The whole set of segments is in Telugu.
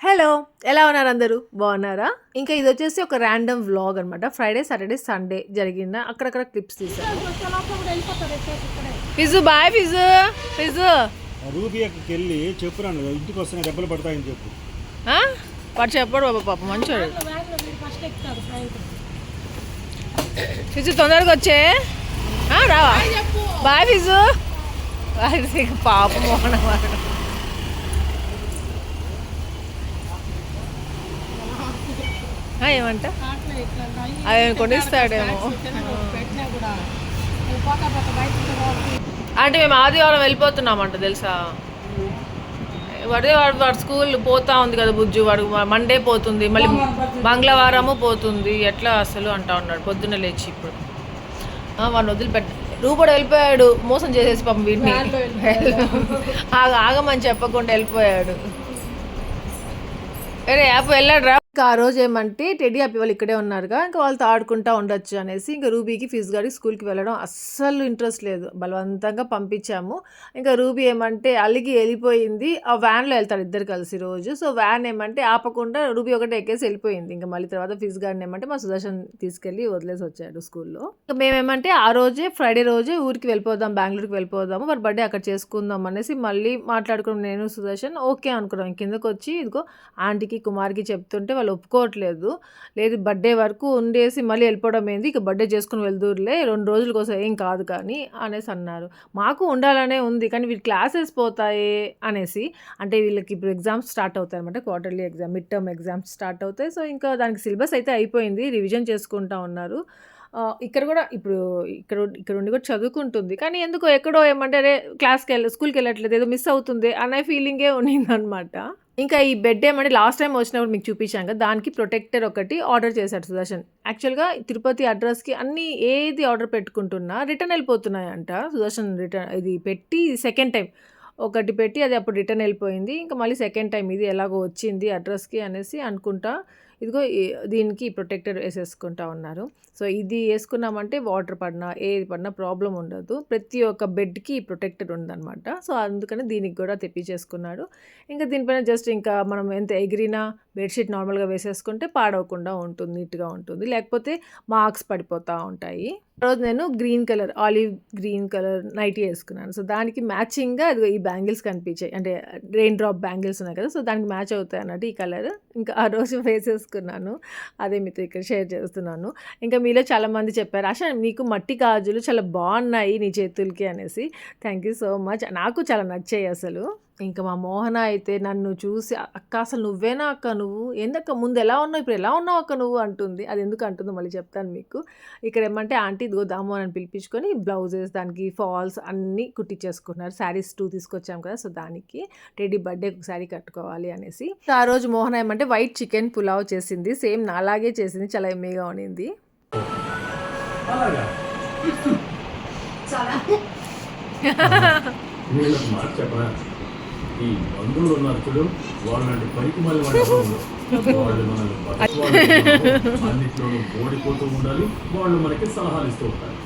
హలో ఎలా ఉన్నారు అందరూ? బాగున్నారా? ఇంకా ఇది వచ్చేసి ఒక ర్యాండమ్ వ్లాగ్ అనమాట ఫ్రైడే సాటర్డే సండే జరిగిన అక్కడక్కడ క్లిప్స్ తీసాను. ఫిజు బాయ్ ఫిజు ఫిజు. రూబీ అక్కడికి వెళ్ళి చెప్పురాను ఇంటికి వస్తున్నాయి దెబ్బలు పడతాయని చెప్పు. ఆ? వాడు చెప్పాడు బాబా పాప మంచోడు. ఫిజు తొందరగా వచ్చే. ఆ, రావా. బాయ్ ఫిజు. బాయ్ ఫిజు. పాప మోహన వాడు ఏమంట? అవి కొనిస్తాడేమో. అంటే మేము ఆదివారం వెళ్ళిపోతున్నామంట తెలుసా? వాడే వాడు వాడు స్కూల్ పోతా ఉంది కదా బుజ్జు వాడు మండే పోతుంది మళ్ళీ మంగళవారము పోతుంది ఎట్లా అసలు అంటా ఉన్నాడు పొద్దున్న లేచి ఇప్పుడు. వాడిని వదిలిపెట్ట. రూపడు వెళ్ళిపోయాడు మోసం చేసేసి పాపం వీడిని. ఆగ ఆగమని చెప్పకుండా వెళ్ళిపోయాడు. అరే యాప్ వెళ్ళాడు రా ఇంకా ఆ రోజు ఏమంటే టెడీ హ్యాపీ వాళ్ళు ఇక్కడే ఉన్నారుగా ఇంకా వాళ్ళతో ఆడుకుంటా ఉండొచ్చు అనేసి ఇంకా రూబీకి ఫీజు గారికి స్కూల్కి వెళ్ళడం అస్సలు ఇంట్రెస్ట్ లేదు. బలవంతంగా పంపించాము. ఇంకా రూబీ ఏమంటే అలిగి వెళ్ళిపోయింది. ఆ వ్యాన్లో వెళ్తారు ఇద్దరు కలిసి రోజు. సో వ్యాన్ ఏమంటే ఆపకుండా రూబీ ఒకటే ఎక్కేసి వెళ్ళిపోయింది. ఇంకా మళ్ళీ తర్వాత ఫీజు గారిని ఏమంటే మా సుదర్శన్ తీసుకెళ్ళి వదిలేసి వచ్చాడు స్కూల్లో. ఇంకా మేమేమంటే ఆ రోజే ఫ్రైడే రోజే ఊరికి వెళ్ళిపోదాం బెంగళూరుకి వెళ్ళిపోదాము. వారి బర్త్డే అక్కడ చేసుకుందాం అనేసి మళ్ళీ మాట్లాడుకున్నాం. నేను సుదర్శన్ ఓకే అనుకున్నాం. కిందకు వచ్చి ఇదిగో ఆంటీకి కుమార్కి చెప్తుంటే వాళ్ళు ఒప్పుకోవట్లేదు. లేదు బర్త్డే వరకు ఉండేసి మళ్ళీ వెళ్ళిపోవడం ఏంది? ఇక బర్త్డే చేసుకుని వెళ్దూరులే రెండు రోజుల కోసం ఏం కాదు కానీ అనేసి అన్నారు. మాకు ఉండాలనే ఉంది కానీ వీళ్ళు క్లాసెస్ పోతాయి అనేసి అంటే వీళ్ళకి ఇప్పుడు ఎగ్జామ్స్ స్టార్ట్ అవుతాయి అనమాట quarterly exam mid term exams start అవుతాయి. సో ఇంకా దానికి సిలబస్ అయితే అయిపోయింది రివిజన్ చేసుకుంటా ఉన్నారు. ఇక్కడ కూడా ఇప్పుడు ఇక్కడ ఇక్కడ ఉండి కూడా చదువుకుంటుంది. కానీ ఎందుకో ఎక్కడో ఏమంటే అరే క్లాస్కి వెళ్ళి స్కూల్కి వెళ్ళట్లేదు ఏదో మిస్ అవుతుంది అనే ఫీలింగే ఉన్నిందనమాట ఇంకా ఈ బెడ్ ఏమంటే లాస్ట్ టైం వచ్చినప్పుడు మీకు చూపించాం కదా దానికి ప్రొటెక్టర్ ఒకటి ఆర్డర్ చేశాడు సుదర్శన్. యాక్చువల్గా తిరుపతి అడ్రస్కి అన్ని ఏది ఆర్డర్ పెట్టుకుంటున్నా రిటర్న్ వెళ్ళిపోతున్నాయంట. సుదర్శన్ రిటర్న్ ఇది పెట్టి సెకండ్ టైం ఒకటి పెట్టి అది అప్పుడు రిటర్న్ వెళ్ళిపోయింది. ఇంకా మళ్ళీ సెకండ్ టైం ఇది ఎలాగో వచ్చింది అడ్రస్కి అనేసి అనుకుంటా. ఇదిగో దీనికి ప్రొటెక్టర్ వేసేసుకుంటా ఉన్నారు. సో ఇది వేసుకున్నామంటే వాటర్ పడినా ఏది పడినా ప్రాబ్లం ఉండదు. ప్రతి ఒక్క బెడ్కి ప్రొటెక్టర్ ఉందన్నమాట. సో అందుకని దీనికి కూడా తెప్పించేసుకున్నాడు. ఇంకా దీనిపైన జస్ట్ ఇంకా మనం ఎంత ఎగిరినా బెడ్షీట్ నార్మల్గా వేసేసుకుంటే పాడవకుండా ఉంటుంది నీట్గా ఉంటుంది. లేకపోతే మార్క్స్ పడిపోతూ ఉంటాయి. రోజు నేను green colour olive green colour nightie వేసుకున్నాను. సో దానికి మ్యాచింగ్గా అది ఈ బ్యాంగిల్స్ కనిపించాయి. అంటే రెయిన్ డ్రాప్ బ్యాంగిల్స్ ఉన్నాయి కదా సో దానికి మ్యాచ్ అవుతాయి అన్నట్టు ఈ కలర్. ఇంకా ఆ రోజు తీసుకున్నాను. అదే మీతో ఇక్కడ షేర్ చేస్తున్నాను. ఇంకా మీలో చాలామంది చెప్పారు ఆశ నీకు మట్టి గాజులు చాలా బాగున్నాయి నీ చేతులకి అనేసి. Thank you so much. నాకు చాలా నచ్చాయి అసలు. ఇంకా మా మోహన అయితే నన్ను చూసి అక్క అసలు నువ్వేనా అక్క నువ్వు? ఎందుక? ముందు ఎలా ఉన్నావు? ఇప్పుడు ఎలా ఉన్నావు అక్క నువ్వు? అంటుంది. అది ఎందుకు? అంటుందో. మళ్ళీ చెప్తాను మీకు. ఇక్కడ ఏమంటే ఆంటీ ఇదిగో దాము అని పిలిపించుకొని బ్లౌజెస్ దానికి ఫాల్స్ అన్నీ కుట్టించేసుకున్నారు శారీస్ టూ తీసుకొచ్చాం కదా సో దానికి టెడ్డీ బర్త్డే ఒక శారీ కట్టుకోవాలి అనేసి. ఆ రోజు మోహన ఏమంటే వైట్ చికెన్ పులావ్ చేసింది. సేమ్ నాలాగే చేసింది. చాలా ఎమ్మీగా మాట చెప్పరా ఈ బంధువులు ఉన్నారు చూడు వాళ్ళంటి పనికి మళ్ళీ వాళ్ళు మనల్ని అన్నిట్లోనూ ఓడిపోతూ ఉండాలి. వాళ్ళు మనకి సలహాలు ఇస్తూ ఉంటారు.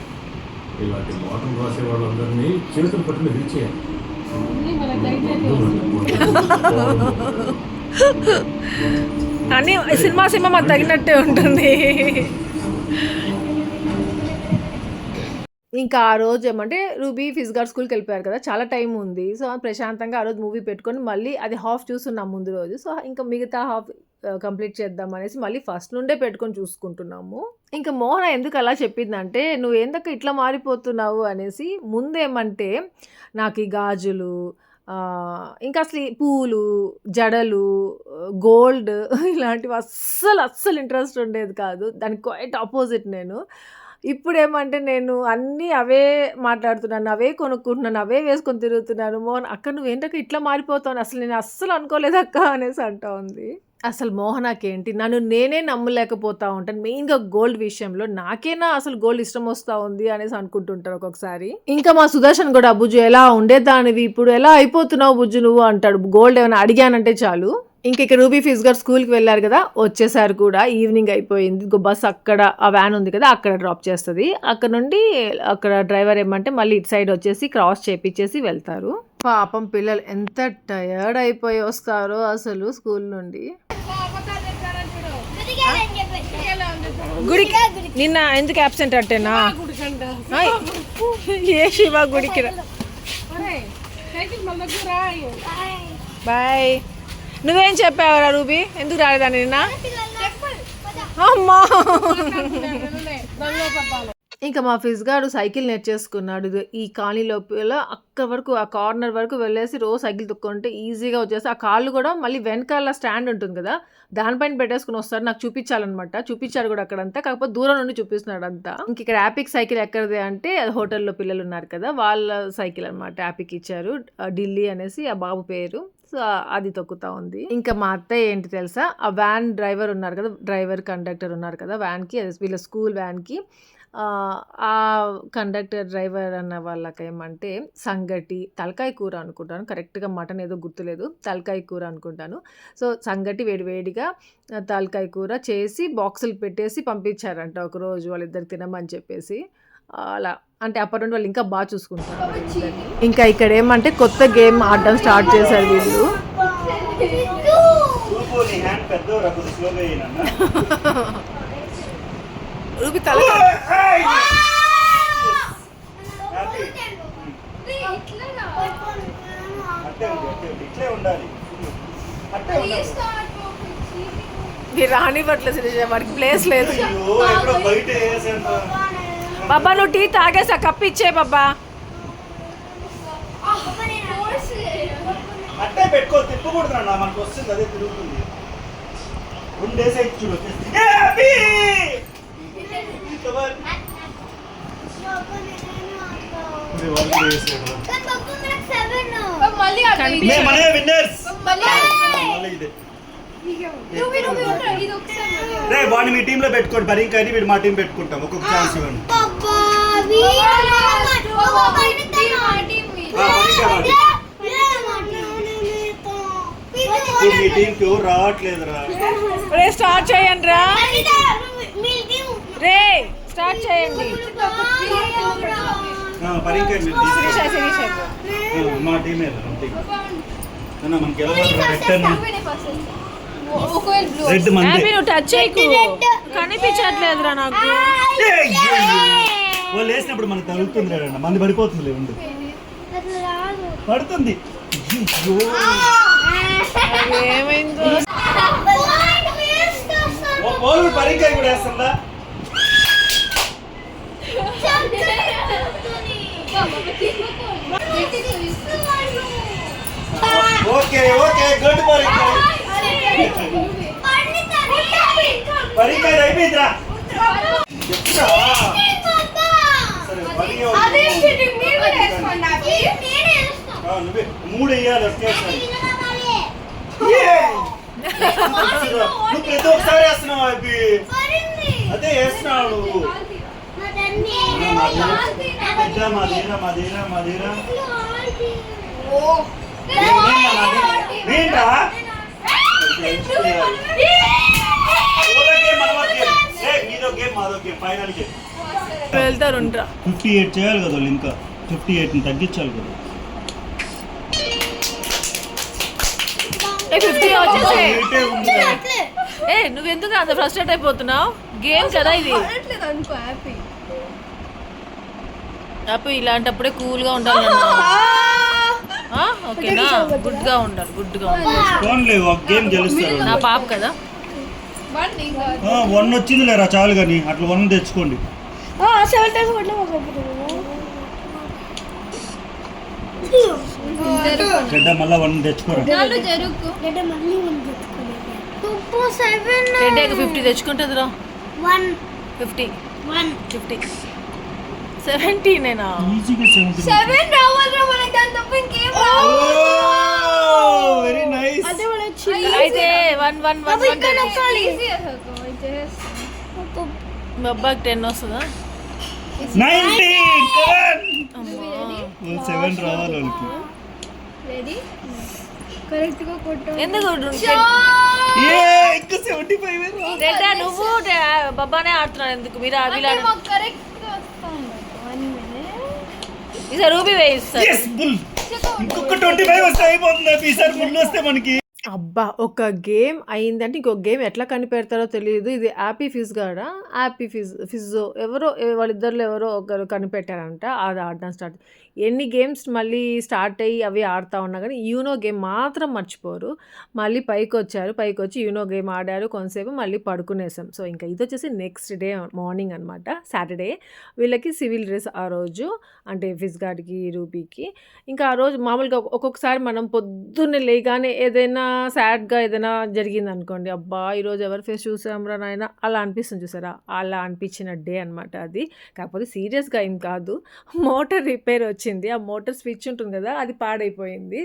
ఇలాంటి మాటలు రాసే వాళ్ళందరినీ చేతులు పట్టుకుని విరిచేయాలి. కానీ సినిమా సినిమా మాకు తగినట్టే ఉంటుంది. ఇంకా ఆ రోజు ఏమంటే రూబీ ఫిజ్గార్ స్కూల్కి వెళ్ళిపోయారు కదా చాలా టైం ఉంది. సో ప్రశాంతంగా ఆ రోజు మూవీ పెట్టుకొని మళ్ళీ అది హాఫ్ చూస్తున్నాం ముందు రోజు. సో ఇంకా మిగతా హాఫ్ కంప్లీట్ చేద్దాం అనేసి మళ్ళీ ఫస్ట్ నుండే పెట్టుకొని చూసుకుంటున్నాము. ఇంకా మోహన ఎందుకు అలా చెప్పిందంటే నువ్వు ఎందుకు ఇట్లా మారిపోతున్నావు? అనేసి ముందేమంటే నాకు ఈ గాజులు ఇంకా అసలు పూలు జడలు గోల్డ్ ఇలాంటివి అస్సలు అస్సలు ఇంట్రెస్ట్ ఉండేది కాదు. దానికి క్వైట్ ఆపోజిట్ నేను. ఇప్పుడు ఏమంటే నేను అన్నీ అవే మాట్లాడుతున్నాను అవే కొనుక్కుంటున్నాను అవే వేసుకొని తిరుగుతున్నాను. మోహన్ అక్క నువ్వేంటక్క ఇట్లా మారిపోతావు? అసలు నేను అస్సలు అనుకోలేదు అక్క అనేసి అంటా ఉంది. అసలు మోహనాకేంటి నన్ను నేనే నమ్మలేకపోతా ఉంటాను. మెయిన్గా గోల్డ్ విషయంలో నాకేనా అసలు గోల్డ్ ఇష్టం వస్తూ ఉంది అనేసి అనుకుంటుంటారు ఒక్కొక్కసారి. ఇంకా మా సుదర్శన్ కూడా బుజ్జు ఎలా ఉండేదానివి ఇప్పుడు ఎలా అయిపోతున్నావు బుజ్జు నువ్వు? అంటాడు. గోల్డ్ ఏమైనా అడిగానంటే చాలు. ఇంక ఇక్కడ రూబీ ఫీజ్ గారు స్కూల్కి వెళ్ళారు కదా వచ్చేసారు కూడా. ఈవినింగ్ అయిపోయింది. ఇంకో బస్ అక్కడ ఆ వ్యాన్ ఉంది కదా అక్కడ డ్రాప్ చేస్తుంది. అక్కడ నుండి అక్కడ డ్రైవర్ ఏమంటే మళ్ళీ ఇటు సైడ్ వచ్చేసి క్రాస్ చేపించేసి వెళ్తారు. పాపం పిల్లలు ఎంత టయర్డ్ అయిపోయి వస్తారో అసలు స్కూల్ నుండి. గుడికి నిన్న ఎందుకు అబ్సెంట్ అట్టేనా? ఆయ్. ఏ శివ గుడికి బాయ్ నువ్వేం చెప్పావురా రూబీ? ఎందుకు రాలేదా నిన్న? అమ్మా! ఇంకా మా ఫిజ్ గారు సైకిల్ నేర్చేసుకున్నాడు ఈ కాలనీ లోపల అక్క వరకు ఆ కార్నర్ వరకు వెళ్ళేసి రోజు సైకిల్ తొక్కుంటే ఈజీగా వచ్చేసి ఆ కాళ్ళు కూడా మళ్ళీ వెనకాల స్టాండ్ ఉంటుంది కదా దానిపైన పెట్టేసుకుని వస్తారు నాకు చూపించాలన్నమాట. చూపించారు కూడా అక్కడంతా. కాకపోతే దూరం నుండి చూపిస్తున్నాడు అంతా ఇంక ఇక్కడ యాపిక్ సైకిల్ ఎక్కడిది అంటే హోటల్లో పిల్లలు ఉన్నారు కదా వాళ్ళ సైకిల్ అనమాట యాపిక్ ఇచ్చారు. ఢిల్లీ అనేసి ఆ బాబు పేరు. అది తొక్కుతా ఉంది. ఇంకా మా అత్తయ్య ఏంటి తెలుసా? ఆ వ్యాన్ డ్రైవర్ ఉన్నారు కదా డ్రైవర్ కండక్టర్ ఉన్నారు కదా వ్యాన్కి వీళ్ళ స్కూల్ వ్యాన్కి. ఆ కండక్టర్ డ్రైవర్ అన్న వాళ్ళకి ఏమంటే సంగటి తలకాయ కూర అనుకుంటాను. కరెక్ట్గా మటన్ ఏదో గుర్తులేదు. తలకాయ కూర అనుకుంటాను. సో సంగటి వేడివేడిగా తలకాయ కూర చేసి బాక్సులు పెట్టేసి పంపించారంట ఒక రోజు వాళ్ళిద్దరు తినమని చెప్పేసి. అలా. అంటే అప్పటి నుండి వాళ్ళు ఇంకా బాగా చూసుకుంటారు. ఇంకా ఇక్కడ ఏమంటే కొత్త గేమ్ ఆడడం స్టార్ట్ చేశారు వీళ్ళు. రూపి తల ఉండాలి మీరు రానివ్వట్లేదు వాడికి ప్లేస్ లేదు. బాబా నువ్వు టీ తాగేసా? కప్పు ఇచ్చే బాబా. అట్టే పెట్టుకో తిప్పకూడదు అన్న మనకు వస్తుంది అదే తిరుగుతుంది. చూడు వాడిని మీ టీంలో పెట్టుకోండి మరి ఇంకా వీడు మా టీం పెట్టుకుంటాం. ఒక్కొక్క ఛాన్స్ ఇవ్వండి. మీ టీంకి ఎవరు రావట్లేదురా రే స్టార్ట్ చేయండి రా. రే స్టార్ట్ చేయండి. మా టీమే మనకి ఎలా రెడ్ హ్యాపీ నువ్వు టచ్ చేయకు. కనిపించట్లేదురా నాకు. వాళ్ళు వేసినప్పుడు మనకు తగులుతుంది రేడన్న మంది పడిపోతుంది ఉండు. పడుతుంది. పరింకాయ కూడా వేస్తుందా? ఓకే ఓకే గుడ్ పరింకాయ. పరింకాయ అయిపోయిందిరా. నువ్వే మూడు వేయాలి ఒకేసారి నువ్వు ప్రతి ఒక్కసారి వేస్తున్నావు అవి అదే వేస్తున్నావు నువ్వు మాదేరా మాదేరా మాదేరా మాదేరా నేనా ఓలా గేమ్ మనమా గేమ్ ఏ నీదో గేమ్ మాదో గేమ్ ఫైనల్ గేమ్ వెళ్తారు ఫిఫ్టీ ఎయిట్ చేయాలి కదా వాళ్ళు ఇంకా. ఫిఫ్టీ ఎయిట్ని తగ్గించాలి కదా. ఏ నువ్వెందుకు అంత ఫ్రస్ట్రేట్ అయిపోతున్నావు? గేమ్ కదా ఇది. అప్పు ఇలాంటప్పుడే కూల్గా ఉండాలి ఆ, ఓకేనా? గుడ్గా ఉండాలి గుడ్గా ఉండాలి. గేమ్ గెలుస్తారు నా పాప కదా. వన్ వచ్చింది లేరా చాలు కానీ అట్లా వన్ తెచ్చుకోండి. చెడ్డ మళ్ళా వన్ తెచ్చుకోరా? ఫిఫ్టీ తెచ్చుకుంటుందిరా. వన్. ఫిఫ్టీ. వన్. ఫిఫ్టీ. సెవెంటీనేనా ఈజీగా సెవెంటీ సెవెన్ రావాలిరా మనకి దాని తప్ప ఇంకేం వెరీ నైస్. అదే మన అయితే వన్ వన్ వన్ వన్ మీ అబ్బాయికి టెన్ వస్తుందా? సెవెన్ రావాలి వాళ్ళకి. నువ్వు బబ్బానే ఆడుతున్నాడు ఎందుకు? మీరు ఈసారి రూబీ బుల్ ఇంకొక ట్వంటీ ఫైవ్ వస్తే అయిపోతుంది. ఈసారి ముళ్ళు వస్తే మనకి. అబ్బా! ఒక గేమ్ అయిందంటే ఇంకొక గేమ్ ఎట్లా కనిపెడతారో తెలీదు. ఇది యాపీ ఫిజ్ గాడా? యాపీ ఫిజ్ ఫిజ్జో ఎవరో వాళ్ళిద్దరిలో ఎవరో ఒకరు కనిపెట్టారంట. అది ఆడడం స్టార్ట్ ఎన్ని గేమ్స్ మళ్ళీ స్టార్ట్ అయ్యి అవి ఆడుతూ ఉన్నా గానీ, యూనో గేమ్ మాత్రం మర్చిపోరు. మళ్ళీ పైకొచ్చారు. పైకొచ్చి యూనో గేమ్ ఆడారు కొంతసేపు మళ్ళీ పడుకునేసాం. సో, ఇంకా ఇదొచ్చేసి నెక్స్ట్ డే మార్నింగ్ అనమాట. సాటర్‌డే. వీళ్ళకి సివిల్ డ్రెస్ ఆ రోజు. అంటే ఫిజ్ గాడికి, రూబీకి. ఇంకా ఆ రోజు మామూలుగా ఒక్కొక్కసారి మనం పొద్దున్నే లేయగానే ఏదైనా సాడ్‌గా ఏదైనా జరిగింది అనుకోండి అబ్బా! ఈరోజు ఎవరి ఫేస్ చూసాంరా నాయన అలా అనిపిస్తుంది చూసారా? అలా అనిపించిన డే అనమాట అది. కాకపోతే సీరియస్‌గా ఏం కాదు. మోటార్ రిపేర్ వచ్చింది. ఆ మోటార్ స్విచ్ ఉంటుంది కదా అది పాడైపోయింది.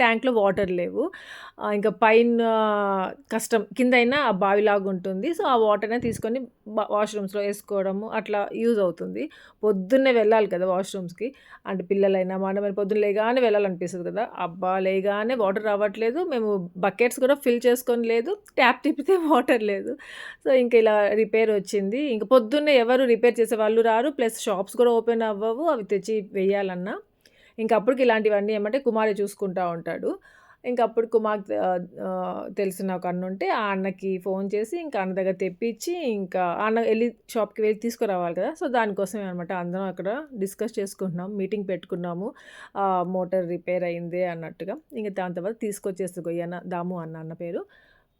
ట్యాంక్‌లో వాటర్ లేవు. ఇంకా పైన కష్టం. కిందైనా ఆ బావిలాగా ఉంటుంది. సో, ఆ వాటర్‌నే తీసుకొని వాష్‌రూమ్స్‌లో వేసుకోవడము అట్లా యూజ్ అవుతుంది. పొద్దున్నే వెళ్ళాలి కదా! వాష్‌రూమ్స్‌కి. అంటే పిల్లలైనా మనమైనా పొద్దున్న లేగానే వెళ్ళాలనిపిస్తుంది కదా! అబ్బా! లేగానే వాటర్ రావట్లేదు. మేము బకెట్స్ కూడా ఫిల్ చేసుకొని లేదు. ట్యాప్ తిప్పితే వాటర్ లేదు. సో, ఇంక ఇలా రిపేర్ వచ్చింది. ఇంకా పొద్దున్నే ఎవరు రిపేర్ చేసే వాళ్ళు రారు. ప్లస్ షాప్స్ కూడా ఓపెన్ అవ్వవు. అవి తెచ్చి వెయ్యాలన్నా. ఇంకా అప్పటికి ఇలాంటివన్నీ ఏమంటే కుమారి చూసుకుంటా ఉంటాడు. ఇంకా అప్పుడు కుమార్ తెలిసిన ఒక అన్న ఉంటే ఆ అన్నకి ఫోన్ చేసి ఇంకా అన్న దగ్గర తెప్పించి ఇంకా అన్న వెళ్ళి షాప్‌కి వెళ్ళి తీసుకురావాలి కదా! సో, దానికోసమే అనమాట అందరం అక్కడ డిస్కస్ చేసుకుంటున్నాం. మీటింగ్ పెట్టుకున్నాము. మోటార్ రిపేర్ అయింది అన్నట్టుగా. ఇంక దాని తర్వాత తీసుకొచ్చేసి గొయ్యన్న దాము అన్న అన్న పేరు.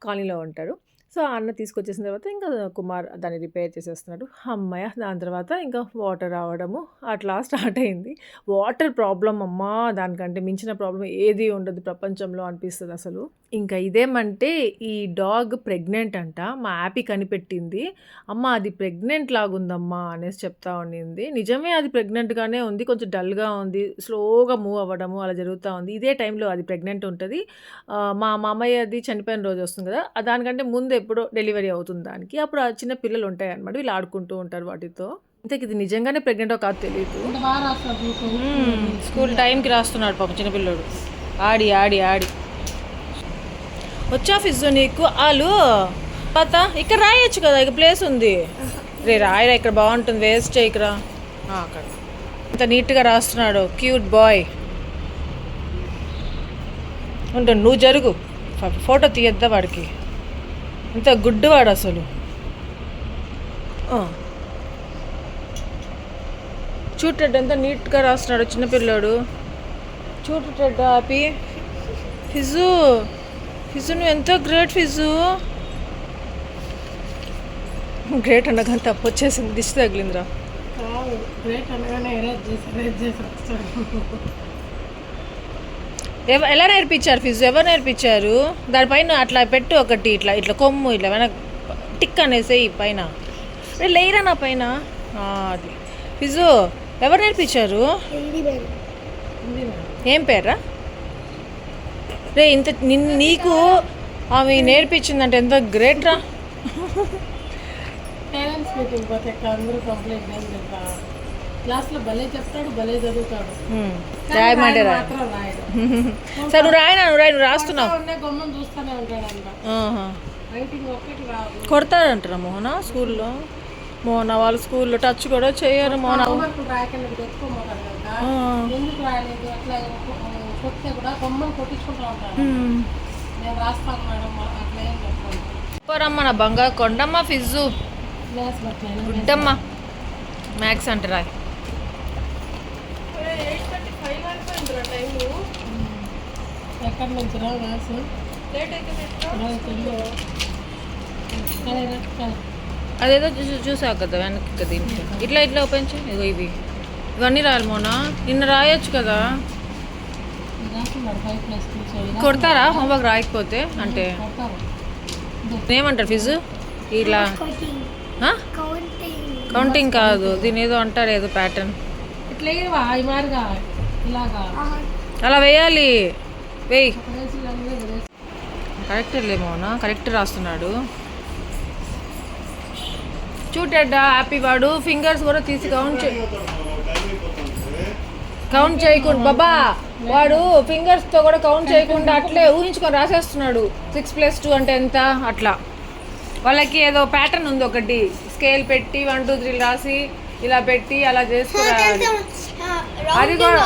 కాలనీలో ఉంటాడు. సో, ఆ అన్న తీసుకొచ్చేసిన తర్వాత ఇంకా కుమార్ దాన్ని రిపేర్ చేసేస్తున్నాడు. హమ్మయ్య! దాని తర్వాత ఇంకా వాటర్ రావడము అట్లా స్టార్ట్ అయింది. వాటర్ ప్రాబ్లం అమ్మా! దానికంటే మించిన ప్రాబ్లం ఏది ఉండదు ప్రపంచంలో అనిపిస్తుంది అసలు. ఇంకా ఇదేమంటే ఈ డాగ్ ప్రెగ్నెంట్ అంట. మా యాపీ కనిపెట్టింది. అమ్మ అది ప్రెగ్నెంట్ లాగుందమ్మా అనేసి చెప్తా ఉండింది. నిజమే అది ప్రెగ్నెంట్‌గానే ఉంది. కొంచెం డల్‌గా ఉంది. స్లోగా మూవ్ అవ్వడము అలా జరుగుతూ ఉంది. ఇదే టైంలో అది ప్రెగ్నెంట్ ఉంటుంది మా మా మామయ్యది చనిపోయిన రోజు వస్తుంది కదా! దానికంటే ముందే ఎప్పుడో డెలివరీ అవుతుంది దానికి. అప్పుడు ఆ చిన్న పిల్లలు ఉంటాయన్నమాట. వీళ్ళు ఆడుకుంటూ ఉంటారు వాటితో. ఇంతకి ఇది నిజంగానే ప్రెగ్నెంటో కాదో. హ్మ్. స్కూల్ టైంకి రాస్తున్నాడు పాపం చిన్న పిల్లోడు. ఆడి ఆడి ఆడి. వచ్చా ఫిజ్జు నీకు ఆలు తర్వాత ఇక్కడ రాయొచ్చు కదా ఇక ప్లేస్ ఉంది రే రాయరా ఇక్కడ బాగుంటుంది వేస్ట్ ఇక్కడ అక్కడ ఇంత నీట్గా రాస్తున్నాడు క్యూట్ బాయ్ ఉండు నువ్వు జరుగు ఫోటో తీయద్దా వాడికి ఇంత గుడ్డు వాడు అసలు. ఆ. చూడటెడ్ ఎంత నీట్గా రాస్తున్నాడు చిన్నపిల్లోడు చూడటెడ్ ఆపి. ఫిజు. ఫిజు నువ్వు ఎంతో గ్రేట్ ఫిజు. గ్రేట్ అనగా తప్పు వచ్చేసింది దిష్టి తగిలిందిరా. గ్రేట్ అనగానే ఎలా నేర్పించారు ఫిజు ఎవరు నేర్పించారు? దానిపైన అట్లా పెట్టు ఒకటి ఇట్లా ఇట్లా కొమ్ము ఇట్లా వెనక టిక్ అనేసేయి పైన. రే, లేరా నా పైన? ఆ, అది. ఫిజు ఎవరు నేర్పించారు? ఏం పేర్రా? రే ఇంత నీకు ఆమె నేర్పించిందంటే ఎంత గ్రేట్ రా పేరెంట్స్ మీటింగ్ పోతే అందరూ కంప్లైంట్ ఏం క్లాస్లో భలే చెప్తాడు భలే చదువుతాడు. రాయమంటే సరే నువ్వు రాయనా? నువ్వు రాయి నువ్వు రాస్తున్నావు. గొమ్మం చూస్తూనే రాదు. కొడతాడంటారా మోహన స్కూల్లో? మోహన వాళ్ళ స్కూల్లో టచ్ కూడా చేయరు మోహన. ఎందుకు రాయలేదు? అట్లా కొడితే కూడా గొమ్మను కొట్టించుకుంటూ ఉంటాడు. హ్మ్. నేను రాస్తాను మేడం అట్లా ఏం చెప్పాను. పోరమ్మ నా బంగారు కొండమ్మ ఫిజ్జు. గుడ్డమ్మ. మ్యాథ్స్ అంటారా ఎక్కడి నుంచి రా మ్యాథ్స్ అదేదో చూ చూసావు కదా వెనక్కి కదా దీంట్లో ఇట్లా ఇట్లా ఓపెన్ చేయి. ఇగో ఇవి. ఇవన్నీ రాయాలి మోనా? నిన్న రాయొచ్చు కదా. కొడతారా? హోంవర్క్ రాయకపోతే అంటే? కొడతారు. ఏమంటారు ఫిజు? ఇలా? కౌంటింగ్ కాదు దీని ఏదో అంటారు ఏదో ప్యాటర్న్ ఈ ఇలాగా. అలా వేయాలి. వేయి. రేసులన్నీ రేసు కరెక్ట్ లేమోనా కరెక్ట్ రాస్తున్నాడు. చూడడ్డా హ్యాపీ వాడు. ఫింగర్స్ కూడా తీసి కౌంట్ కౌంట్ చేయకుండా బాబా వాడు ఫింగర్స్తో కూడా కౌంట్ చేయకుండా అట్లే ఊహించుకొని రాసేస్తున్నాడు. సిక్స్ ప్లస్ టూ అంటే ఎంత? అట్లా. వాళ్ళకి ఏదో ప్యాటర్న్ ఉంది ఒకటి. స్కేల్ పెట్టి వన్ టూ త్రీ రాసి ఇలా పెట్టి అలా చేసుకురావాలి అది కూడా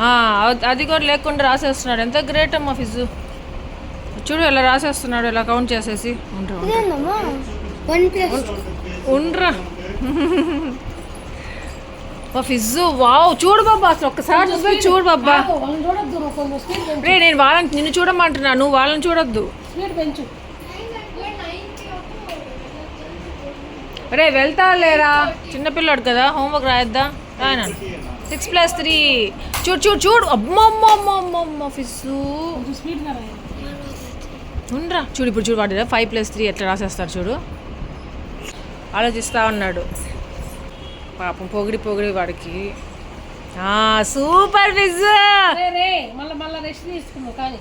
ఆ, అద్- అది కూడా లేకుండా రాసేస్తున్నాడు. ఎంత గ్రేట్ అమ్మా ఫిజు. చూడు ఎలా రాసేస్తున్నాడు ఇలా కౌంట్ చేసేసి. ఉండ్రా. ఫిజు వావ్ చూడు బాబా అసలు ఒక్కసారి నువ్వే చూడు బాబా రే నేను వాళ్ళని నిన్ను చూడమంటున్నా నువ్వు వాళ్ళని చూడొద్దు స్పీడ్ పెంచు రే వెళ్తా లేరా చిన్నపిల్లాడు కదా హోంవర్క్ రాయొద్దా? రాయన? సిక్స్ ప్లస్ త్రీ చూడు చూడు చూడు. అమ్మమ్మమ్మమ్మమ్మ రాయాలి ఉండ్రా. చూడు ఇప్పుడు చూడు వాడు ఫైవ్ ప్లస్ త్రీ ఎట్లా రాసేస్తాడు చూడు. ఆలోచిస్తా ఉన్నాడు. పాపం పొగిడి పొగిడి వాడికి. సూపర్ ఫిజ్ రే మళ్ళీ మళ్ళీ రెస్ట్ తీసుకున్నావు కానీ.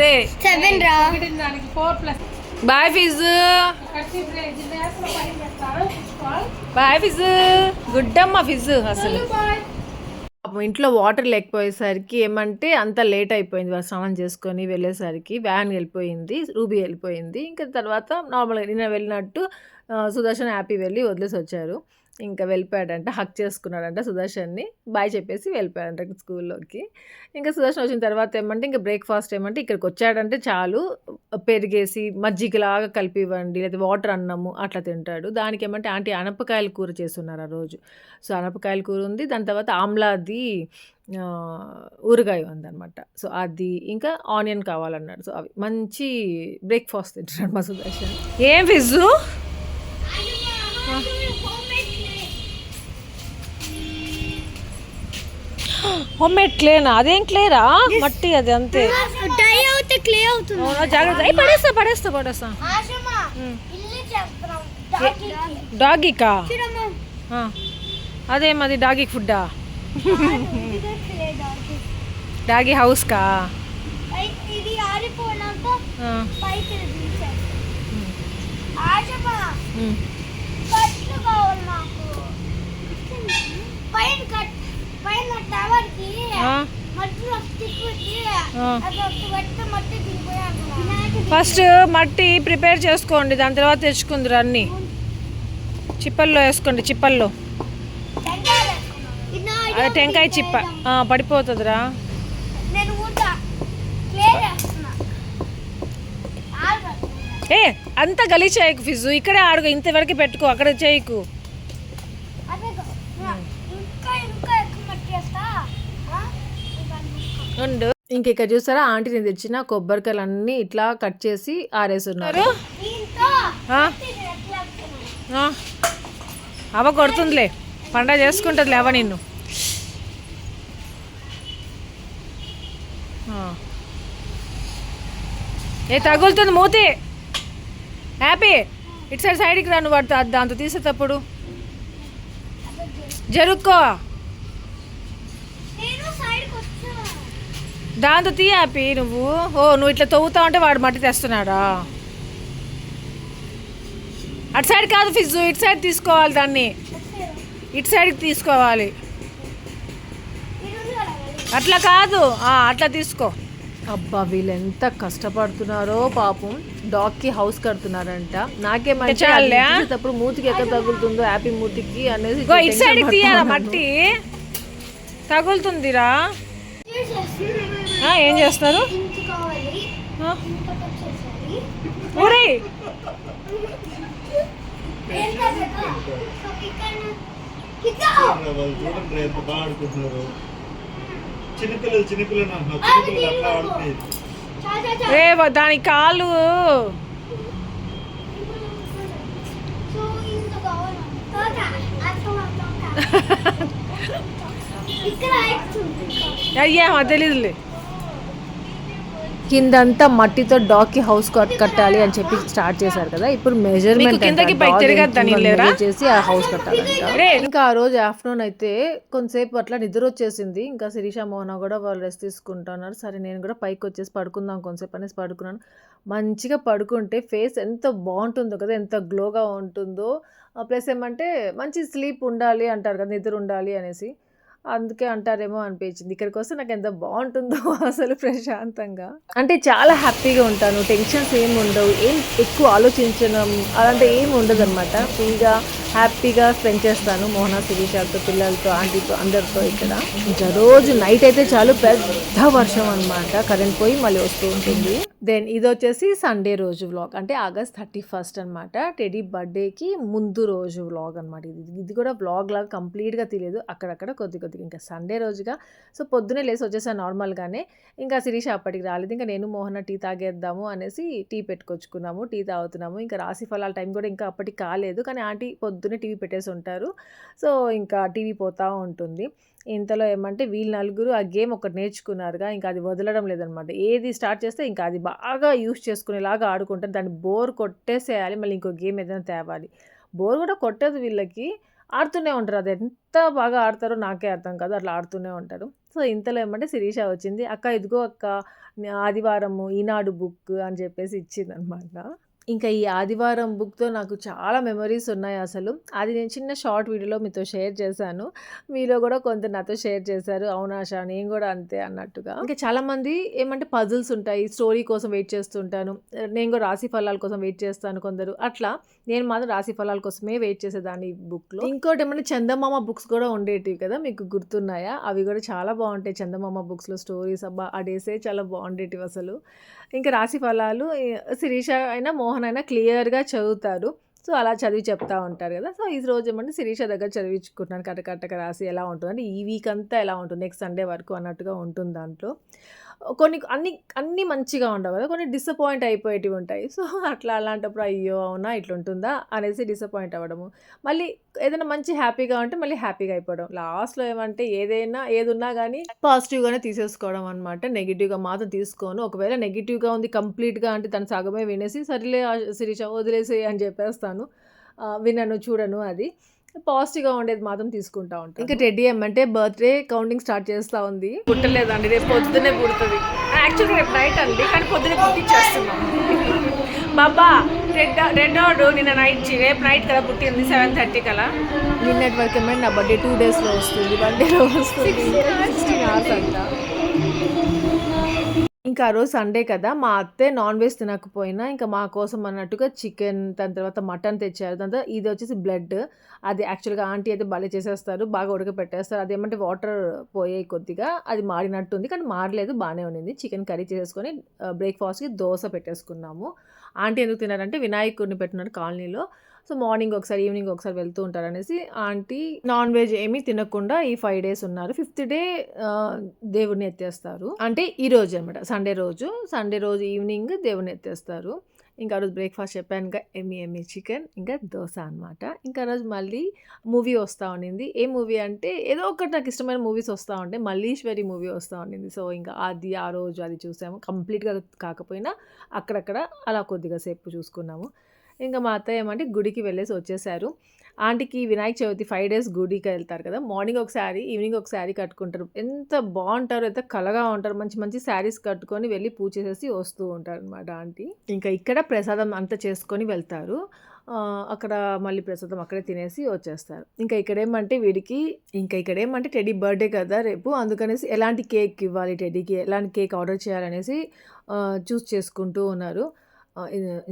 రే. సెవెన్ రా. దానికి four plus boy fizz boy fizz గుడ్డమ్మ fizz అసలు ఇంట్లో వాటర్ లేకపోయేసరికి ఏమంటే అంత లేట్ అయిపోయింది వాళ్ళు స్నానం చేసుకొని వెళ్ళేసరికి వ్యాన్ వెళ్ళిపోయింది రూబీ వెళ్ళిపోయింది. ఇంకా తర్వాత నార్మల్గా నిన్న వెళ్ళినట్టు సుదర్శన్ హ్యాపీ వెళ్ళి వదిలేసి వచ్చారు. ఇంకా వెళ్ళిపోయాడంట హక్ చేసుకున్నాడంట సుదర్శన్ని. బాయ్ చెప్పేసి వెళ్ళిపోయాడంట స్కూల్లోకి. ఇంకా సుదర్శన్ వచ్చిన తర్వాత ఏమంటే ఇంకా బ్రేక్ఫాస్ట్ ఏమంటే ఇక్కడికి వచ్చాడంటే చాలు పెరిగేసి మజ్జిగలాగా కలిపి ఇవ్వండి లేదా వాటర్ అన్నము అట్లా తింటాడు. దానికి ఏమంటే ఆంటీ అనపకాయల కూర చేస్తున్నారు ఆ రోజు. సో అనపకాయల కూర ఉంది దాని తర్వాత ఆమ్లాది ఊరగాయ ఉందన్నమాట. సో అది ఇంకా ఆనియన్ కావాలన్నాడు. సో అవి మంచి బ్రేక్ఫాస్ట్ తింటున్నాడు మా సుదర్శన్. ఏం ఫిజు హోమ్ మేడ్ క్లేనా? అదేం క్లేరా? మట్టి అది అంతే. డై అవుతే క్లే అవుతుంది. జాగ్రత్త. పడేస్తా పడేస్తా పడేస్తా. డాగీకా. అదేం అది డాగీ ఫుడ్డా? డాగీ కావాలి నాకు పైన కట్ ఫస్ట్ మట్టి ప్రిపేర్ చేసుకోండి దాని తర్వాత తెచ్చుకుందరు అన్ని చిప్పల్లో వేసుకోండి చిప్పల్లో. అదే టెంకాయ చిప్ప. పడిపోతుందిరా. ఏ అంత గలీజ్ చేయకు ఫిజు. ఇక్కడే ఆడుకో ఇంతవరకు పెట్టుకో అక్కడ చేయకు అదే కా- ఇంకా ఇంకా ఎక్కువ మట్టి వేస్తా ఆ? ఇవన్నీ. ఉండు ఇంక ఇక్కడ చూసారా ఆంటీ నేను తెచ్చిన కొబ్బరికాయలు అన్నీ ఇట్లా కట్ చేసి ఆరేస్తున్నారు. దీంతో ఆ, ఇది ఎట్లా వేస్తున్నాను? ఆ. అవ్వ కొడుతుందిలే. పండగ చేసుకుంటుంది లేవ నిన్ను. ఏ తగులుతుంది మూతి. హ్యాపీ. ఇటు సైడ్ సైడ్కి రా నువ్వు వాడు దాంతో తీసేటప్పుడు. జరుక్కో నేను సైడ్కి వచ్చాను దాంతో తీ హ్యాపీ నువ్వు. ఓ నువ్వు ఇట్లా తవ్వుతా ఉంటే వాడు మట్టి తెస్తున్నాడా? అటు సైడ్ కాదు ఫిజు ఇటు సైడ్ తీసుకోవాలి దాన్ని. ఇటు సైడ్కి తీసుకోవాలి. అట్లా కాదు. ఆ, అట్లా తీసుకో. అబ్బా వీళ్ళు ఎంత కష్టపడుతున్నారో పాపం. డాగ్కి హౌస్ కడుతున్నారంట? అది చూసేటప్పుడు మూతికి ఎక్కడ తగులుతుందో హ్యాపీ మూతికి పడుతున్నాను. మట్టి? తగులుతుందిరా. ఏం చేస్తారు? ఊరే చూడండి రా బాగా ఆడుకుంటున్నారు. చిన్నపిల్లలు చిన్నపిల్లలు అంటున్నారు. చిన్నపిల్లలు అట్లా దాని కాలు సో ఇంత కావాలి తోట అర్థం అర్థం ఇక్కడ అవుతుంది అయ్యా మాకు తెలీదులే. కిందంతా మట్టితో డాగ్కి హౌస్ కట్టాలి అని చెప్పి స్టార్ట్ చేశారు కదా. ఇప్పుడు మెజర్మెంట్? చేసి ఆ హౌస్ కట్టాలంట. ఇంకా ఆ రోజు ఆఫ్టర్నూన్ అయితే కొంతసేపు అట్లా నిద్ర వచ్చేసింది. ఇంకా శిరీష మోహన కూడా వాళ్ళు రెస్ట్ తీసుకుంటున్నారు. సరే నేను కూడా పైకి వచ్చేసి పడుకుందాం కొంతసేపు అనేసి పడుకున్నాను. మంచిగా పడుకుంటే ఫేస్ ఎంత బాగుంటుందో కదా ఎంత గ్లోగా ఉంటుందో. ప్లస్ ఏమంటే మంచి స్లీప్ ఉండాలి అంటారు కదా నిద్ర ఉండాలి అనేసి. అందుకే అంటారేమో అనిపించింది. ఇక్కడికి వస్తే నాకు ఎంత బాగుంటుందో అసలు ప్రశాంతంగా. అంటే చాలా హ్యాపీగా ఉంటాను. టెన్షన్స్ ఏమి ఉండవు. ఏం ఎక్కువ ఆలోచించడం అలాంటి ఏం ఉండదు అనమాట ఫ్రీగా హ్యాపీగా స్పెండ్ చేస్తాను మోహన శిరీషాలతో పిల్లలతో ఆంటీతో అందరితో ఇక్కడ. ఇంకా రోజు నైట్ అయితే చాలు పెద్ద వర్షం అనమాట కరెంట్ పోయి మళ్ళీ వస్తూ ఉంటుంది. దెన్ ఇది వచ్చేసి సండే రోజు వ్లాగ్. అంటే ఆగస్ట్ థర్టీ ఫస్ట్ అనమాట టెడీ బర్త్డేకి ముందు రోజు వ్లాగ్ అనమాట ఇది. ఇది కూడా వ్లాగ్ లాగా కంప్లీట్గా తెలియదు. అక్కడక్కడ కొద్ది కొద్దిగా ఇంకా సండే రోజుగా. సో పొద్దునే లేసి వచ్చేసాను నార్మల్గానే. ఇంకా శిరీష అప్పటికి రాలేదు. ఇంకా నేను మోహన టీ తాగేద్దాము అనేసి టీ పెట్టుకొచ్చుకున్నాము టీ తాగుతున్నాము. ఇంకా రాశి ఫలాల టైం కూడా ఇంకా అప్పటికి కాలేదు. కానీ ఆంటీ పొద్దునే టీవీ పెట్టేసి ఉంటారు. సో ఇంకా టీవీ పోతూ ఉంటుంది. ఇంతలో ఏమంటే వీళ్ళు నలుగురు ఆ గేమ్ ఒకటి నేర్చుకున్నారుగా. ఇంకా అది వదలడం లేదనమాట. ఏది స్టార్ట్ చేస్తే ఇంకా అది బాగా యూస్ చేసుకునేలాగా ఆడుకుంటారు. దాన్ని బోర్ కొట్టేసేయాలి. మళ్ళీ ఇంకో గేమ్ ఏదైనా తేవాలి. బోర్ కూడా కొట్టదు వీళ్ళకి. ఆడుతూనే ఉంటారు. అది ఎంత బాగా ఆడతారో నాకే అర్థం కాదు. అట్లా ఆడుతూనే ఉంటారు. సో ఇంతలో ఏమంటే శిరీష వచ్చింది. అక్క ఇదిగో అక్క ఆదివారము ఈనాడు బుక్ అని చెప్పేసి ఇచ్చింది అనమాట ఇంకా ఈ ఆదివారం బుక్తో నాకు చాలా మెమరీస్ ఉన్నాయి అసలు. అది నేను చిన్న షార్ట్ వీడియోలో మీతో షేర్ చేశాను. మీలో కూడా కొంత నాతో షేర్ చేశారు. అవునాషా నేను కూడా అంతే అన్నట్టుగా. ఇంకా చాలామంది ఏమంటే పజిల్స్ ఉంటాయి. స్టోరీ కోసం వెయిట్ చేస్తుంటాను. నేను కూడా రాశి ఫలాల కోసం వెయిట్ చేస్తాను కొందరు. అట్లా నేను మాత్రం రాశి ఫలాల కోసమే వెయిట్ చేసేదాన్ని ఈ బుక్లో. ఇంకోటి ఏమంటే చందమామ బుక్స్ కూడా ఉండేటివి కదా మీకు గుర్తున్నాయా? అవి కూడా చాలా బాగుంటాయి. చందమామ బుక్స్లో స్టోరీస్. అబ్బా! ఆ డేసే చాలా బాగుండేటివి అసలు. ఇంకా రాశి ఫలాలు శిరీష అయినా మోహన్ అయినా క్లియర్గా చదువుతారు సో అలా చదివి చెప్తా ఉంటారు కదా. సో ఈ రోజు ఏమంటే శిరీష దగ్గర చదివించుకుంటున్నాను. కటకట్టక రాసి ఎలా ఉంటుంది అంటే ఈ వీక్ అంతా ఎలా ఉంటుంది? నెక్స్ట్ సండే వరకు అన్నట్టుగా ఉంటుంది దాంట్లో. కొన్ని అన్ని అన్నీ మంచిగా ఉండవు కదా. కొన్ని డిసప్పాయింట్ అయిపోయేటివి ఉంటాయి. సో అట్లా అలాంటప్పుడు అయ్యో అవునా? ఇట్లా ఉంటుందా అనేసి డిసప్పాయింట్ అవ్వడము. మళ్ళీ ఏదైనా మంచి హ్యాపీగా ఉంటే మళ్ళీ హ్యాపీగా అయిపోవడం. లాస్ట్లో ఏమంటే ఏదైనా ఏదున్నా కానీ పాజిటివ్గానే తీసేసుకోవడం అనమాట నెగిటివ్గా మాత్రం తీసుకోను. ఒకవేళ నెగిటివ్గా ఉంది కంప్లీట్గా అంటే తను సగమే వినేసి సరిలే శిరీష వదిలేసి అని చెప్పేస్తాను. వినను చూడను అది. పాజిటివ్గా ఉండేది మాత్రం తీసుకుంటా ఉంటాను. ఇంకా టెడ్డీ ఏమంటే బర్త్డే కౌంటింగ్ స్టార్ట్ చేస్తూ ఉంది. పుట్టలేదండి రేపు పొద్దున్నే పుడుతుంది. యాక్చువల్గా రేపు నైట్ అండి కానీ పొద్దున్నే పుట్టించేస్తున్నాం బాబా రెడ్ రెడ్డోడు నిన్న నైట్ రేపు నైట్ కదా పుట్టింది సెవెన్ థర్టీ కలా నిన్నటి వరకు ఏమైనా నా బర్త్డే టూ డేస్లో వస్తుంది బర్త్డేలో వస్తుంది. సిక్స్టీన్ అవర్స్ అంట. ఇంకా ఆ రోజు సండే కదా మా అత్తే నాన్ వెజ్ తినకపోయినా ఇంకా మా కోసం అన్నట్టుగా చికెన్ దాని తర్వాత మటన్ తెచ్చారు. దాని తర్వాత ఇది వచ్చేసి బ్లడ్. అది యాక్చువల్గా ఆంటీ అయితే భలే చేసేస్తారు బాగా ఉడకపెట్టేస్తారు. అది ఏమంటే వాటర్ పోయే కొద్దిగా అది మాడినట్టుంది కానీ మారలేదు బాగానే ఉండింది. చికెన్ కర్రీ చేసేసుకొని బ్రేక్ఫాస్ట్కి దోశ పెట్టేసుకున్నాము. ఆంటీ ఎందుకు తినారంటే వినాయకుడిని పెట్టినారు కాలనీలో. సో మార్నింగ్ ఒకసారి ఈవినింగ్ ఒకసారి వెళ్తూ ఉంటారు అనేసి ఆంటీ నాన్ వెజ్ ఏమీ తినకుండా ఈ ఫైవ్ డేస్ ఉన్నారు. ఫిఫ్త్ డే దేవుడిని ఎత్తేస్తారు. అంటే ఈ రోజు అనమాట సండే రోజు. సండే రోజు ఈవినింగ్ దేవుడిని ఎత్తేస్తారు. ఇంకా ఆ రోజు బ్రేక్ఫాస్ట్ చెప్పాను ఇంకా ఎమ్మి ఎమ్మి చికెన్ ఇంకా దోశ అనమాట. ఇంకా రోజు మళ్ళీ మూవీ వస్తూ ఉండింది. ఏ మూవీ అంటే ఏదో ఒకటి నాకు ఇష్టమైన మూవీస్ వస్తూ ఉంటాయి మల్లీశ్వరి మూవీ వస్తూ ఉండింది. సో ఇంకా అది ఆ రోజు అది చూసాము. కంప్లీట్గా కాకపోయినా అక్కడక్కడ అలా కొద్దిగా సేపు చూసుకున్నాము. ఇంకా మా అత్తయ్య ఏమంటే గుడికి వెళ్ళేసి వచ్చేసారు. ఆంటీకి వినాయక చవితి ఫైవ్ డేస్ గుడికి వెళ్తారు కదా మార్నింగ్ ఒక శారీ ఈవినింగ్ ఒక శారీ కట్టుకుంటారు. ఎంత బాగుంటారు ఎంత కలగా ఉంటారు మంచి మంచి శారీస్ కట్టుకొని వెళ్ళి పూజ చేసేసి వస్తూ ఉంటారు అనమాట ఆంటీ. ఇంకా ఇక్కడ ప్రసాదం అంతా చేసుకొని వెళ్తారు. అక్కడ మళ్ళీ ప్రసాదం అక్కడే తినేసి వచ్చేస్తారు. ఇంకా ఇక్కడ ఏమంటే వీడికి ఇంకా ఇక్కడ ఏమంటే టెడీ బర్త్డే కదా రేపు అందుకనేసి ఎలాంటి కేక్ ఇవ్వాలి టెడీకి ఎలాంటి కేక్ ఆర్డర్ చేయాలనేసి చూస్ చేసుకుంటూ ఉన్నారు.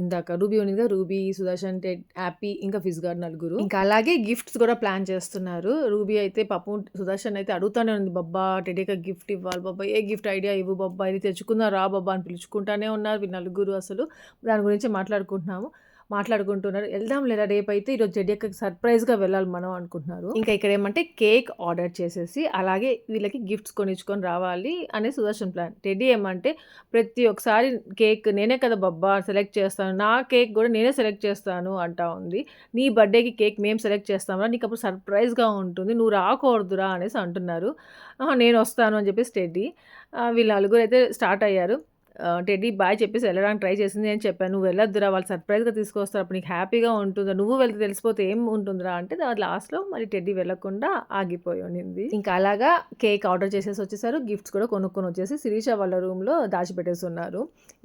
ఇందాక రూబీ ఉంది కదా రూబీ సుదర్శన్ టెడ్ హ్యాపీ ఇంకా ఫిజ్ గారు నలుగురు. ఇంకా అలాగే గిఫ్ట్స్ కూడా ప్లాన్ చేస్తున్నారు. రూబీ అయితే పాపం సుదర్శన్ అయితే అడుగుతానే ఉంది బబ్బా టెడీకి గిఫ్ట్ ఇవ్వాలి బాబా ఏ గిఫ్ట్ ఐడియా ఇవ్వు బాబా ఇది తెచ్చుకుందా రా బాబా అని పిలుచుకుంటానే ఉన్నారు వీళ్ళు నలుగురు అసలు. దాని గురించి మాట్లాడుకుంటున్నాము. మాట్లాడుకుంటున్నారు. వెళ్దాం లేదా రేపు అయితే ఈరోజు జడియక్క సర్ప్రైజ్గా వెళ్ళాలి మనం అనుకుంటున్నారు. ఇంకా ఇక్కడ ఏమంటే కేక్ ఆర్డర్ చేసేసి అలాగే వీళ్ళకి గిఫ్ట్స్ కొనిచ్చుకొని రావాలి అనే సుదర్శన్ ప్లాన్. టెడ్డీ ఏమంటే ప్రతి ఒక్కసారి కేక్ నేనే కదా బబ్బా సెలెక్ట్ చేస్తాను. నా కేక్ కూడా నేనే సెలెక్ట్ చేస్తాను అంటా ఉంది. నీ బర్త్డేకి కేక్ మేము సెలెక్ట్ చేస్తామరా నీకు అప్పుడు సర్ప్రైజ్గా ఉంటుంది. నువ్వు రాకూడదురా అనేసి అంటున్నారు. నేను వస్తాను అని చెప్పేసి టెడ్డీ. వీళ్ళు వీళ్ళ నలుగురు అయితే స్టార్ట్ అయ్యారు. టెడ్డీ బాయ్ చెప్పేసి వెళ్ళడానికి ట్రై చేసింది అని చెప్పాను నువ్వు వెళ్ళొద్దురా వాళ్ళు సర్ప్రైజ్గా తీసుకొస్తారు అప్పుడు నీకు హ్యాపీగా ఉంటుందా? నువ్వు వెళ్తే తెలిసిపోతే ఏం ఉంటుందిరా? అంటే లాస్ట్లో మరి టెడ్డీ వెళ్ళకుండా ఆగిపోయి ఉండింది. ఇంకా అలాగా కేక్ ఆర్డర్ చేసేసి వచ్చేసారు. గిఫ్ట్స్ కూడా కొనుక్కొని వచ్చేసి శిరీష వాళ్ళ రూమ్లో దాచిపెట్టేసి ఉన్నారు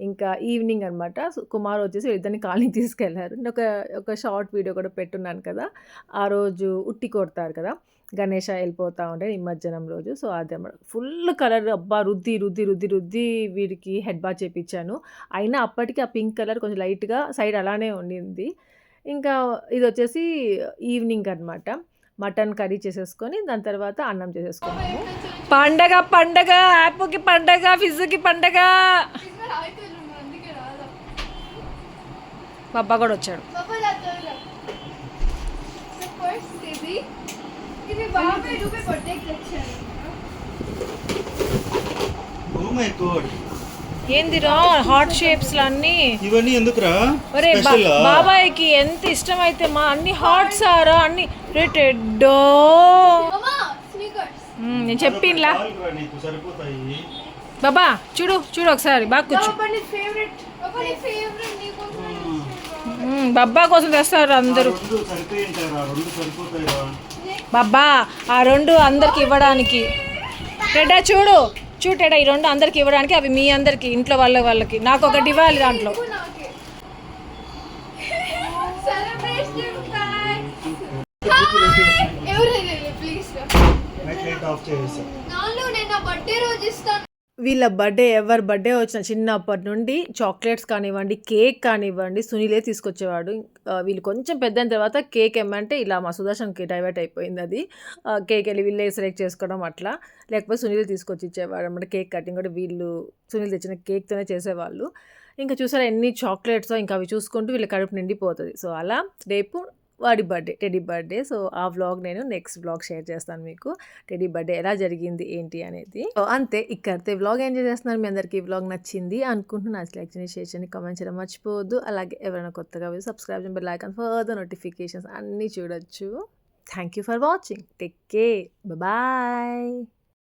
ఇంకా ఈవినింగ్ అనమాట కుమార్ వచ్చేసి ఇద్దరిని కాలనీ తీసుకెళ్ళారు. ఒక ఒక షార్ట్ వీడియో కూడా పెట్టున్నాను కదా. ఆ రోజు ఉట్టి కొడతారు కదా. గణేష వెళ్ళిపోతూ ఉండే నిమజ్జనం రోజు. సో అదే ఫుల్ కలర్ అబ్బా రుద్ది రుద్ది రుద్ది రుద్ది వీడికి హెడ్ బాత్ చేపించాను అయినా అప్పటికి ఆ పింక్ కలర్ కొంచెం లైట్గా సైడ్ అలానే ఉండింది. ఇంకా ఇది వచ్చేసి ఈవినింగ్ అనమాట మటన్ కర్రీ చేసేసుకొని దాని తర్వాత అన్నం చేసేసుకున్నాము. పండగ పండగ! యాప్కి పండగ ఫిజ్కి పండగ! బాబా కూడా వచ్చాడు. ఏందిరా? హాట్ షేప్స్ అన్నీ. ఇవన్నీ ఎందుకురా? ఒరే బాబాయ్కి ఎంత ఇష్టమైతే మా అన్ని హాట్ సారా అన్ని స్నీకర్స్ నేను చెప్పిన్లా. నీకు సరిపోతాయి. బాబా చూడు చూడు ఒకసారి బాగా కూర్చో. బాబా కోసం తెస్తారు అందరూ? బాబా ఆ రెండు అందరికి ఇవ్వడానికి. టెడా చూడు చూడు టెడా ఈ రెండు అందరికి ఇవ్వడానికి అవి మీ అందరికి ఇంట్లో వాళ్ళ వాళ్ళకి. నాకు ఒకటి ఇవ్వాలి దాంట్లో. ప్లీజ్ ఆఫ్ నేను నా బర్త్డే రోజు ఇస్తాను. వీళ్ళ బర్త్డే ఎవరి బర్త్డే వచ్చిన చిన్నప్పటి నుండి చాక్లెట్స్ కానివ్వండి కేక్ కానివ్వండి సునీలే తీసుకొచ్చేవాడు. వీళ్ళు కొంచెం పెద్ద అయిన తర్వాత కేక్ ఏమంటే ఇలా మా సుదర్శన్కి డైవర్ట్ అయిపోయింది అది. కేక్ వెళ్ళి వీళ్ళే సెలెక్ట్ చేసుకోవడం అట్లా. లేకపోతే సునీల్ తీసుకొచ్చి ఇచ్చేవాడు అనమాట కేక్ కటింగ్ కూడా వీళ్ళు సునీల్ తెచ్చిన కేక్తోనే చేసేవాళ్ళు. ఇంకా చూసారా ఎన్ని చాక్లెట్స్ ఇంకా అవి చూసుకుంటూ వీళ్ళ కడుపు నిండిపోతుంది. సో అలా రేపు వాడి బర్త్డే టెడీ బర్త్డే. సో ఆ వ్లాగ్ నేను నెక్స్ట్ వ్లాగ్ షేర్ చేస్తాను మీకు. టెడీ బర్త్డే ఎలా జరిగింది ఏంటి అనేది. సో అంతే ఇక్కడితే వ్లాగ్ ఎంజాయ్ చేస్తున్నారు. మీ అందరికీ వ్లాగ్ నచ్చింది అనుకుంటున్నాను లైక్ చేయండి షేర్ చేయండి కామెంట్ చేయడం మర్చిపోవద్దు. అలాగే ఎవరైనా కొత్తగా సబ్స్క్రైబ్ చేయండి లైక్ అండ్ ఫర్దర్ నోటిఫికేషన్స్ అన్నీ చూడొచ్చు. Thank you for watching. Take care. Bye.